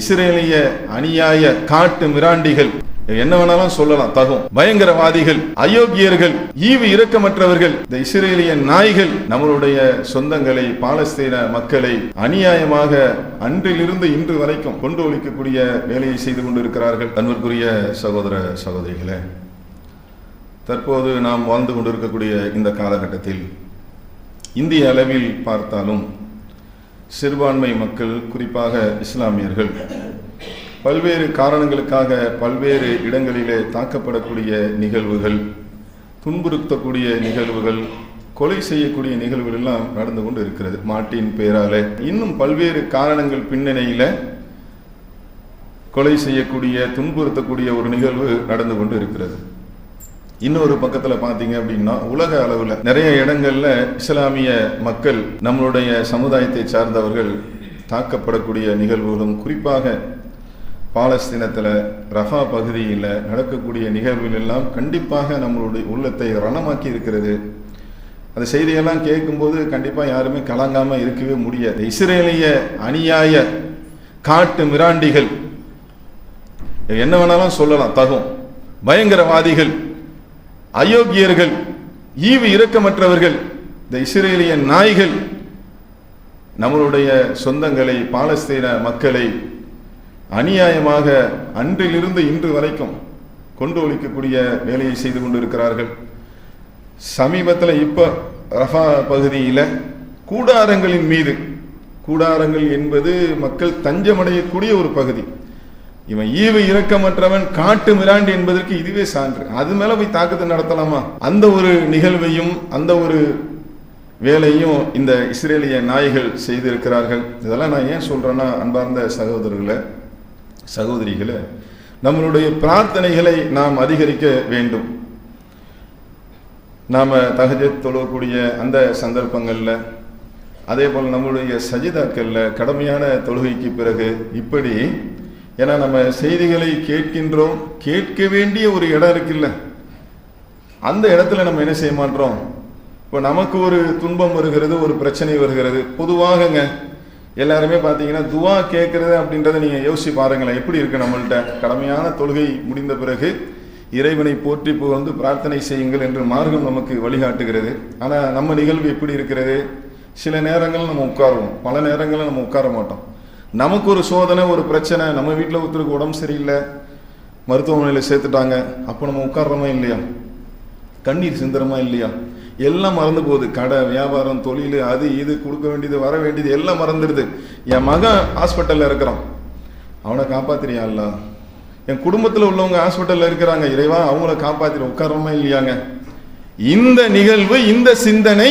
இஸ்ரேலிய அநியாய காட்டு மிராண்டிகள். என்ன வேணாலும் சொல்லலாம் தகும். பயங்கரவாதிகள் அயோக்கியர்கள் ஈவு இரக்கமற்றவர்கள் இந்த இஸ்ரேலிய நாய்கள் நம்மளுடைய சொந்தங்களை பாலஸ்தீன மக்களை அநியாயமாக அன்றிலிருந்து இன்று வரைக்கும் கொண்டு ஒழிக்கக்கூடிய வேலையை செய்து கொண்டிருக்கிறார்கள். அன்பிற்குரிய சகோதர சகோதரிகளே தற்போது நாம் வாழ்ந்து கொண்டிருக்கக்கூடிய இந்த காலகட்டத்தில் இந்திய அளவில் பார்த்தாலும் சிறுபான்மை மக்கள் குறிப்பாக இஸ்லாமியர்கள். பல்வேறு காரணங்களுக்காக பல்வேறு இடங்களிலே தாக்கப்படக்கூடிய நிகழ்வுகள் துன்புறுத்தக்கூடிய நிகழ்வுகள் கொலை செய்யக்கூடிய நிகழ்வுகள் எல்லாம் நடந்து கொண்டு இருக்கிறது மாட்டின் பேரால. இன்னும் பல்வேறு காரணங்கள் பின்னணியில கொலை செய்யக்கூடிய துன்புறுத்தக்கூடிய ஒரு நிகழ்வு நடந்து கொண்டு இருக்கிறது. இன்னொரு பக்கத்தில் பார்த்தீங்க அப்படின்னா உலக அளவில் நிறைய இடங்கள்ல இஸ்லாமிய மக்கள் நம்மளுடைய சமுதாயத்தை சார்ந்தவர்கள் தாக்கப்படக்கூடிய நிகழ்வுகளும் குறிப்பாக பாலஸ்தீனத்தில் ரஃபா பகுதியில் நடக்கக்கூடிய நிகழ்வுகள் எல்லாம் கண்டிப்பாக நம்மளுடைய உள்ளத்தை ரணமாக்கி இருக்கிறது. அந்த செய்தியெல்லாம் கேட்கும்போது கண்டிப்பாக யாருமே கலங்காமல் இருக்கவே முடியாது. இஸ்ரேலிய அநியாய காட்டு மிராண்டிகள் என்ன வேணாலும் சொல்லலாம் தகும். பயங்கரவாதிகள் அயோக்கியர்கள் ஈவு இரக்கமற்றவர்கள் இந்த இஸ்ரேலிய நாய்கள் நம்மளுடைய சொந்தங்களை பாலஸ்தீன மக்களை அநியாயமாக அன்றிலிருந்து இன்று வரைக்கும் கொண்டு ஒழிக்கக்கூடிய வேலையை செய்து கொண்டிருக்கிறார்கள். சமீபத்தில் இப்போ ரஃபா பகுதியில் கூடாரங்களின் மீது கூடாரங்கள் என்பது மக்கள் தஞ்சமடையக்கூடிய ஒரு பகுதி. இவன் ஈவு இரக்கமற்றவன் காட்டு மிராண்டி என்பதற்கு இதுவே சான்று. அது மேல போய் தாக்குதல் நடத்தலாமா? அந்த ஒரு நிகழ்வையும் அந்த ஒரு வேலையும் இந்த இஸ்ரேலிய நாய்கள் செய்திருக்கிறார்கள். இதெல்லாம் நான் ஏன் சொல்றேன்னா அன்பார்ந்த சகோதரர்களை சகோதரிகளை நம்மளுடைய பிரார்த்தனைகளை நாம் அதிகரிக்க வேண்டும். நாம் தகஜத் தொழக்கூடிய அந்த சந்தர்ப்பங்களில் அதே போல் நம்மளுடைய சஜிதாக்களில் கடமையான தொழுகைக்கு பிறகு இப்படி ஏன்னா நம்ம செய்திகளை கேட்கின்றோம் கேட்க வேண்டிய ஒரு இடம் இருக்குல்ல. அந்த இடத்துல நம்ம என்ன செய்ய மாட்டோம்? இப்போ நமக்கு ஒரு துன்பம் வருகிறது ஒரு பிரச்சனை வருகிறது. பொதுவாகங்க எல்லாருமே பார்த்தீங்கன்னா துவா கேட்கறது அப்படின்றத நீங்கள் யோசிச்சு பாருங்களேன். எப்படி இருக்கு நம்மள்கிட்ட கடமையான தொழுகை முடிந்த பிறகு இறைவனை போற்றி புகழ்ந்து பிரார்த்தனை செய்யுங்கள் என்று மார்க்கம் நமக்கு வழிகாட்டுகிறது. ஆனால் நம்ம நிகழ்வு எப்படி இருக்கிறது? சில நேரங்கள் நம்ம உட்காருவோம். பல நேரங்களில் நம்ம உட்கார மாட்டோம். நமக்கு ஒரு சோதனை ஒரு பிரச்சனை. நம்ம வீட்டில் ஒருத்தருக்கு உடம்பு சரியில்லை மருத்துவமனையில் சேர்த்துட்டாங்க. அப்போ நம்ம உட்கார்றோமா இல்லையா? கண்ணீர் சிந்துறமா இல்லையா? எல்லாம் மறந்து போகுது. கடை வியாபாரம் தொழில் அது இது கொடுக்க வேண்டியது வர வேண்டியது எல்லாம் மறந்துடுது. என் மகன் ஹாஸ்பிட்டலில் இருக்கிறான். அவனை காப்பாத்துறியா இல்ல? என் குடும்பத்தில் உள்ளவங்க ஹாஸ்பிட்டலில் இருக்கிறாங்க. இறைவா அவங்கள காப்பாத்திர. உட்காரமா இல்லையாங்க? இந்த நிகழ்வு இந்த சிந்தனை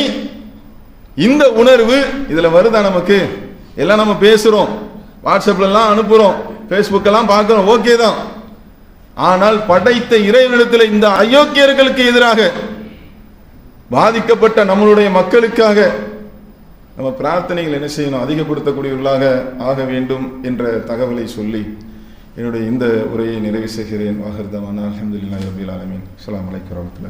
இந்த உணர்வு இதில் வருதா நமக்கு? எல்லாம் நம்ம பேசுகிறோம் வாட்ஸ்அப்லலாம் அனுப்புகிறோம் ஃபேஸ்புக்கெல்லாம் பார்க்குறோம் ஓகே தான். ஆனால் படைத்த இறைவனிடத்தில் இந்த அயோக்கியர்களுக்கு எதிராக பாதிக்கப்பட்ட நம்மளுடைய மக்களுக்காக நம்ம பிரார்த்தனைகள் என்ன செய்யணும்? அதிகப்படுத்தக்கூடியவர்களாக ஆக வேண்டும் என்ற தகவலை சொல்லி என்னுடைய இந்த உரையை நிறைவு செய்கிறேன். வாகர்தமான அலமதுல்லா ரபில் ஆலமீன். அலாம் வலைக்கம் வரமத்துல